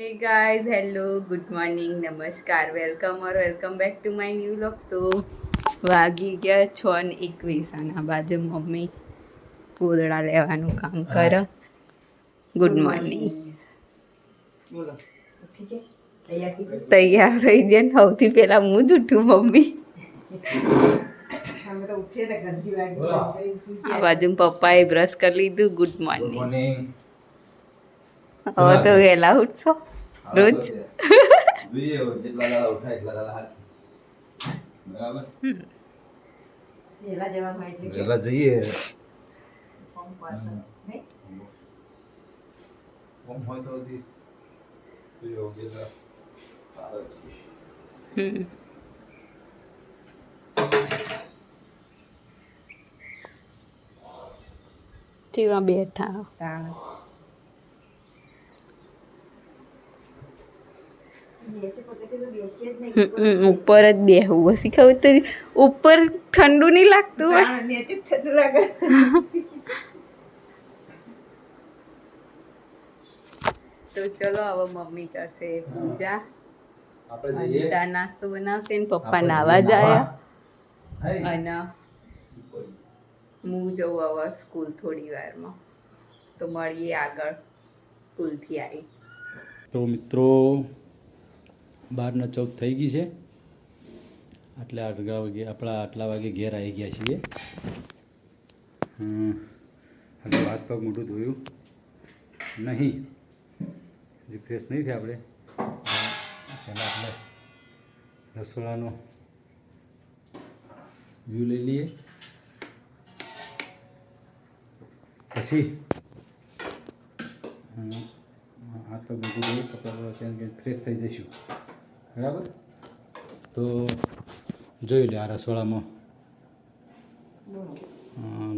Hey guys hello good morning નમસ્કાર welcome or welcome back to my new લોક તો વાગી ગયા છ ને એકવીસ અને આ બાજુ મમ્મી ગોદડા લેવાનું કામ કરો. ગુડ મોર્નિંગ તૈયાર થઈ જાય ને સૌથી પહેલાં હું જ ઉઠું મમ્મી. અમે તો ઉઠીએ તો ગંદી વાગી બોલો. બંધ કરી આ બાજુ પપ્પાએ બ્રશ કરી લીધું. ગુડ મોર્નિંગ મોર્નિંગ હવે તો વહેલા ઉઠશો રોજ જોઈએ હવે જેટલા દાડા ઉઠાય એટલા દાડા હાથ બરાબર વહેલા જવાનું હોય એટલે કે વહેલા જઈએ ફોર્મ પાછળ. નહીં? ઓમ હોય તો હજી જોઈએ હવે જેટલા સારા છીએ. હમ. જેવા બેઠા તાણ. બેસી પગેથી તો બેસીએ જ નહીં. હમ, ઉપર જ બેહવું પછી ખબર તો ઉપર ઠંડુ નહીં લાગતું હોય. નીચે ઠંડુ લાગે. તો ચલો હવે મમ્મી કરશે પૂજા. આપણે અને જઈએ ચા નાસ્તો બનાવશે ને પપ્પા નાવા જાય. અને હું જવું હવે સ્કૂલ થોડી વારમાં. તો મળીએ આગળ સ્કૂલથી આવી તો મિત્રો બારને ચોક થઈ ગઈ છે. આટલા આટલા વાગે, આપણા આટલા વાગે ઘેર આવી ગયા છીએ. હવે હાથ પગ મોઢું ધોયું. નહીં, હજી ફ્રેશ નહીં થયા આપણે. પહેલાં આપણે રસોડાનો વ્યૂ લઈ લઈએ. પછી હાથ પગ મોઢું ધોયું કપડાં ફ્રેશ થઈ જઈશું. બરાબર? તો જોઈ લે આ રસોડામાં.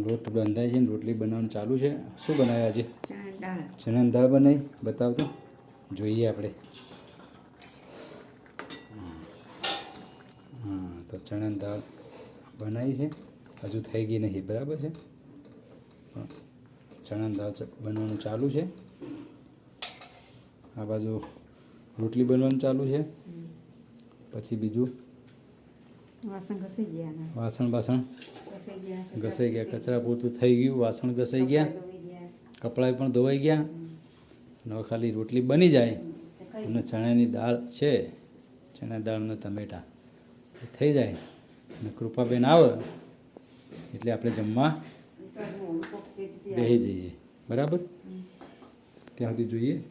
લોટ બંધાય છે ને રોટલી બનાવવાનું ચાલુ છે. શું બનાવ્યા આજે? ચણા દાળ. બનાવી? બતાવ બતાવતો જોઈએ આપણે. હા તો ચણા દાળ બનાવી છે. હજુ થઈ ગઈ નહીં બરાબર છે. પણ ચણા દાળ બનાવવાનું ચાલુ છે. આ બાજુ રોટલી બનવાનું ચાલુ છે. પછી બીજું? વાસણ ઘસી ગયા વાસણ બાસણ ઘસાઈ ગયા. કચરા પૂરતું થઈ ગયું. વાસણ ઘસાઈ ગયા. કપડાં પણ ધોવાઈ ગયા. અને ખાલી રોટલી બની જાય અને ચણાની દાળ છે. ચણા દાળના ટમેટા. એ થઈ જાય. અને કૃપાબેન આવે એટલે આપણે જમવા બેસી જઈએ. બરાબર? ત્યાં સુધી જોઈએ.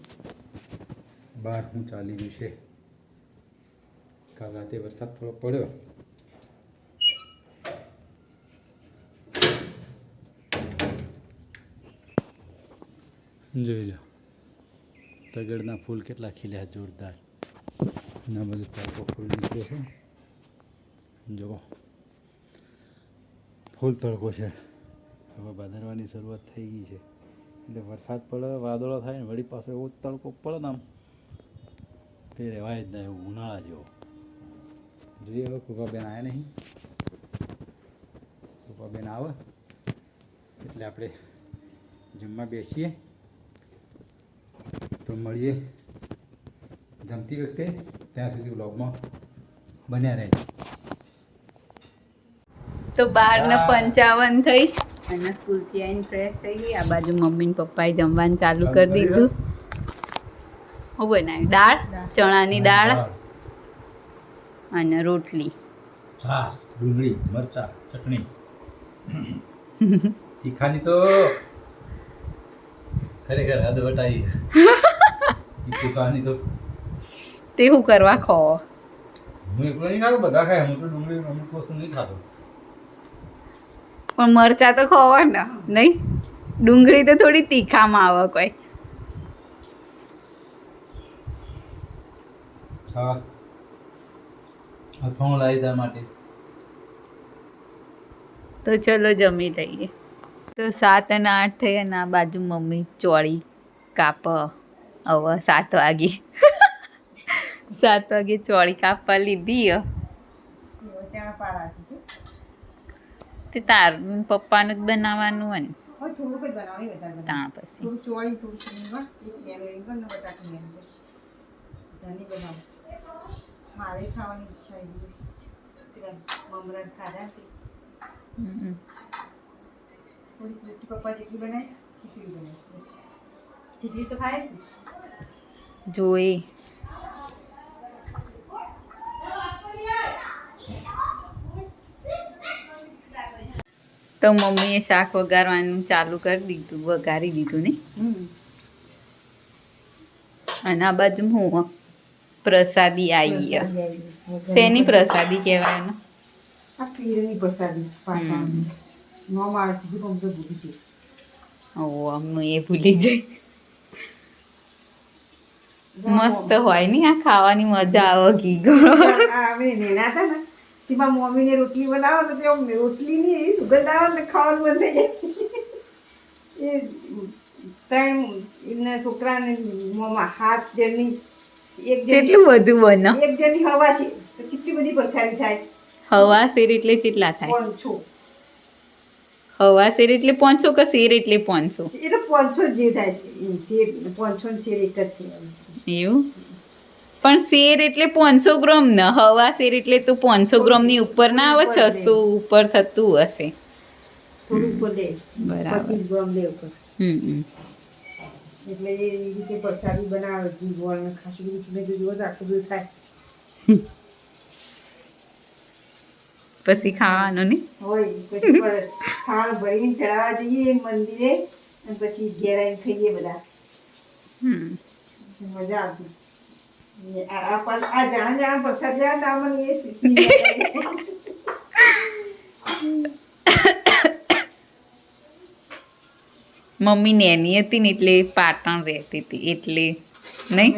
બહાર હું ચાલી રહ્યું છે. કાલ રાતે વરસાદ થોડો પડ્યો. જોઈ લો. તગડના ફૂલ કેટલા ખીલ્યા, જોરદાર. એના બધું તડકો ફૂલ નીકળ્યો છે. જુઓ. ફૂલ તડકો છે. હવે ભાદરવાની શરૂઆત થઈ ગઈ છે. એટલે વરસાદ પડે, વાદળો થાય ને વળી પાછો એવો તડકો પડે ને આમ. તે રહેવાય જ ના એવું ઉનાળા જેવો જોઈએ હવે કૃપાબેન આવ્યા નહીં કૃપાબેન આવે એટલે આપણે જમવા બેસીએ તો મળીએ જમતી વખતે ત્યાં સુધી વ્લોગમાં બન્યા રહે તો બાર ને પંચાવન થઈ અને સ્કૂલથી આવીને ફ્રેશ થઈ ગઈ આ બાજુ મમ્મી ને પપ્પાએ જમવાનું ચાલુ કરી દીધું હું બનાવ્યું દાળ ચણાની દાળ અને રોટલી. છાશ ડુંગળી મરચા ચટણી. તીખાની તો ખરેખર હદ વટાઈ. તીખાની તો તે હું કરવા ખો? હું એકલો નહીં ખાતો બધા ખાય. હું તો ડુંગળી અમુક વસ્તુ નહીં ખાતો. પણ મરચા તો ખોવા ને નહીં? ડુંગળી તો થોડી તીખામાં આવે કોઈ. છાશ અથાણું લાવી દા માટે. તો ચલો જમી લઈએ. તો સાત અને આઠ થઈ અને આ બાજુ મમ્મી ચોળી કાપ હવે સાત વાગે. સાત વાગે ચોળી કાપવા લીધી હે. તે તારું પપ્પાનું જ બનાવવાનું હોય ને. ત્યાં પછી. મારે ખાવાની ઈચ્છા એવી મમરા ખાધા હતી થોડીક રોટી પપ્પા જેટલી બનાવી ખીચડી બનાવી ખીચડી તો ખાય હતી જોઈ. તો મમ્મીએ શાક વઘારવાનું ચાલુ કરી દીધું વઘારી દીધું ને? અને આ બાજુ હું પ્રસાદી આવી શેની પ્રસાદી કહેવાય એને આ પીરની પ્રસાદી પાટાની નો મારે કીધું પણ ભૂલી ગઈ. ઓ અમને એ ભૂલી જાય મસ્ત હોય ને આ ખાવાની મજા આવે ઘી ગળો આવે ને ના હતા ને. તેમાં મમ્મીને રોટલી બનાવો તો તે અમને રોટલી ની એવી સુગંધ આવે ને ખાવાનું બંધ થઈ જાય. એ ત્રણ એમના છોકરાને મોંમાં હાથ જણની એક બધું બને એક જણની હવા છે તો કેટલી બધી પરસાદી થાય. હવા શેર એટલે કેટલા થાય. પાંચસો હવા શેર એટલે પાંચસો કે શેર એટલે પાંચસો એટલે પાંચસો જે થાય શેર પાંચસો ને શેર એક જ થાય એવું? પણ શેર એટલે પાંચસો ગ્રામ ન હવા શેર એટલે તો પાંચસો ગ્રામની ઉપર ના આવે. છસો ઉપર થતું હશે. બરાબર. હમ હમ. એટલે એ રીતે પ્રસાદી બનાવે ઘી ને ખાસું બધું મેં હોત આખું બધું થાય. પછી ખાવાનું ને હોય પછી ખાવાનું ભરીને ચડાવવા જઈએ મંદિરે અને પછી ઘેર આવીને ખાઈએ બધા. હમ. મજા આવતી. આ પણ આ જાણા જાણા પ્રસાદ રહ્યા તા મને એ શીખી મમ્મી નેની હતી ને એટલે પાટણ રહેતી હતી એટલે નહીં?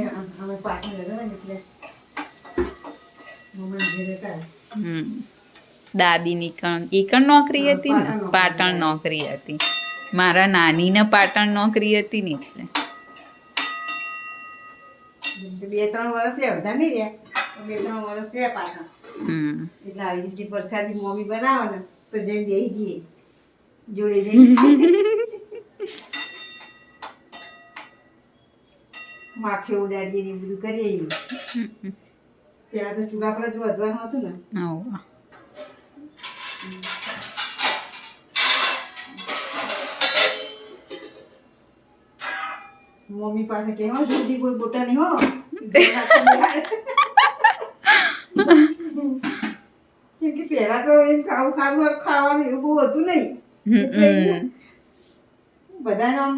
દાદીની કણ એ કણ નોકરી હતી ને? પાટણ નોકરી. હતી. મારા નાનીને પાટણ નોકરી હતી ને એટલે. બે ત્રણ વર્ષ અડધા નહીં રહ્યા? બે ત્રણ વર્ષ રહ્યા પાટણ. હમ. એટલે આવી રીતે પ્રસાદી મમ્મી બનાવે ને તો જઈને જઈ જઈએ. જોડે જઈને માખી ઉડાડીએ ને બધું કરીએ પેલા તો ચૂલા પર જ વધવાનું હતું ને. મમ્મી પાસે કેવા હો કોઈ બોટા નહીં હો. કેમ કે પહેલા તો એમ ખાવું ખાવું ખાવાનું એવું બહુ હતું નહીં. બધાને આમ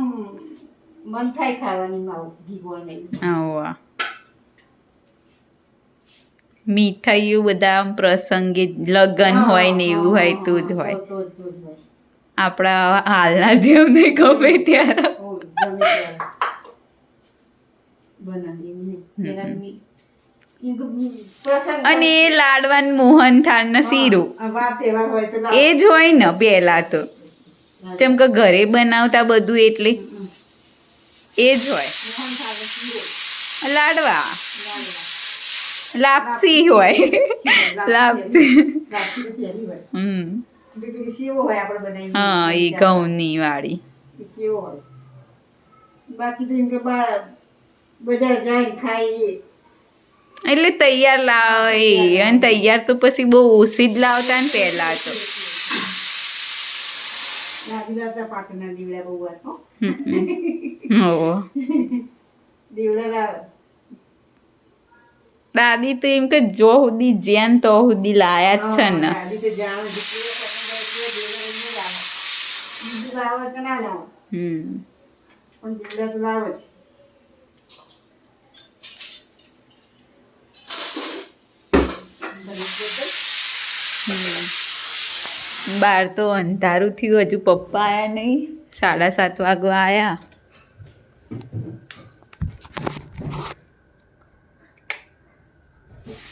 મન થાય ખાવાની માવું ઘી ગોળ ને એવું. મીઠાઈઓ બધા પ્રસંગે લગ્ન હોય ને એવું હોય તો જ હોય. આપણા હાલના જેવને ગમે ત્યારે. પેલા અને એ લાડવાન મોહન થાળ ને શીરો. એ જ હોય ને પહેલા તો કેમ કે ઘરે બનાવતા બધું એટલે એ જ હોય. લાડવા. લાપસી હોય લાપસી. હમ. હા એ ઘઉંની વાળી બાકી તો એમ કે બજાર જાય ખાય એટલે તૈયાર લાવે અને તૈયાર તો પછી બહુ ઓછી જ લાવતા ને પહેલા તો પાટણના દીવડા બહુ વાર દીવડા લાવે. દાદી તો એમ કે જો સુધી જેન તો સુધી લાયા જ છે ને. દાદી તો જાણે જેટલું સમજાય દીવડા એટલું લાવે. બીજું લાવે કે ના લાવે. હમ. પણ દીવડા તો લાવે જ. બાર તો અંધારું થયું હજુ પપ્પા આયા નહીં. સાડા સાત વાગવા આયા.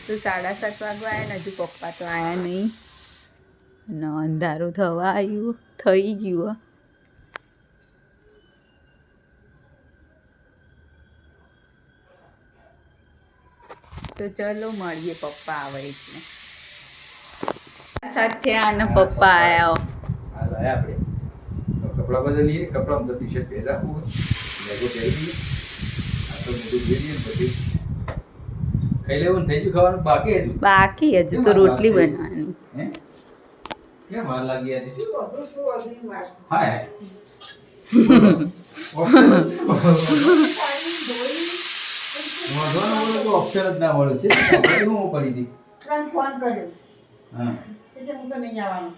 તો સાડા સાત વાગવા આવ્યા હજુ પપ્પા તો આયા નહીં. અને અંધારું થવા આવ્યું થઈ ગયું તો ચલો મળીએ પપ્પા આવે એટલે સાથે આને પપ્પા આયા આ લાયા આપણે. કપડાં બદલીએ કપડામાં તો ટી શર્ટ પહેરી લેગો પહેરી દઈએ આ તો બધું પહેરીએ ને પછી ખાઈ લેવું થઈ ગયું ખાવાનું? બાકી હજુ? બાકી હજુ તો રોટલી બનવાની હે? કેમ વાર લાગી આજે? બધું શું હાય વાંધો ના બોલો તો અક્ષર જ ના મળે. છે આપણે પડી હતી? ત્રણ ફોન કર્યો. હા. એટલે હું તો નહીં આવવાનું.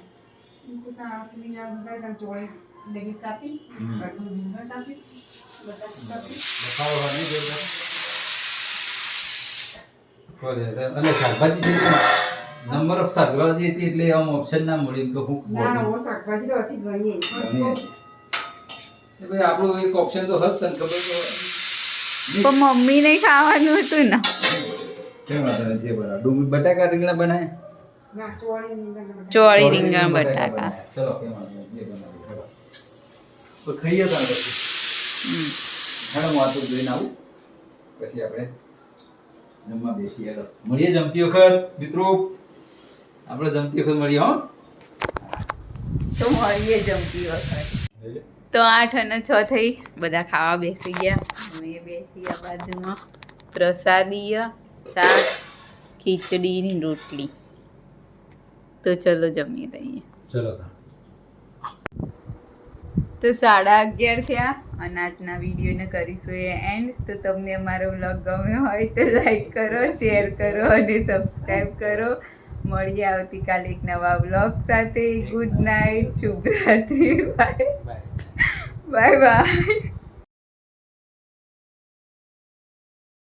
હું તો ત્યાં નહીં જોડે લગી કાપી કાપી. અને શાકભાજી છે નંબર ઓફ શાકભાજી હતી એટલે આમ ઓપ્શન ના મળી કે હું ના ઓ શાકભાજી તો હતી ઘણી ભાઈ આપણું એક ઓપ્શન તો હત તને ખબર તો હોય. મમ્મી ને ખાવાનું હતું ને. કેમ નહીં, જે બરાબર ડુંગળી બટાકા રીંગણા બનાય ના ચોળી રીંગણ બટાકા. ચોળી રીંગણ બટાકા ચલો કેમ બનાવ્યું ચલો. તો ખાઈએ તાણ પછી હમ. હેડો હું આ તો જોઈને આવું. પછી આપણે જમવા બેસીએ. હેડો. મળીએ જમતી વખત મિત્રો. આપણે જમતી વખત મળીએ હો. તો મળીએ જમતી વખત. તો આઠ અને છ થઈ. બધા ખાવા બેસી ગયા. અમે બેસી આ બાજુમાં. પ્રસાદીય શાક ખીચડીની રોટલી. તો ચલો જમીએ તઈએ. ચલો તો સાડા અગિયાર થયા. અને આજના વિડીયોને કરીશું એ એન્ડ તો તમને અમારો વ્લોગ ગમ્યો હોય તો લાઈક કરો શેર કરો અને સબસ્ક્રાઈબ કરો. મળીએ આવતીકાલે એક નવા વ્લોગ સાથે. ગુડ નાઇટ શુભરાત્રી બાય બાય બાય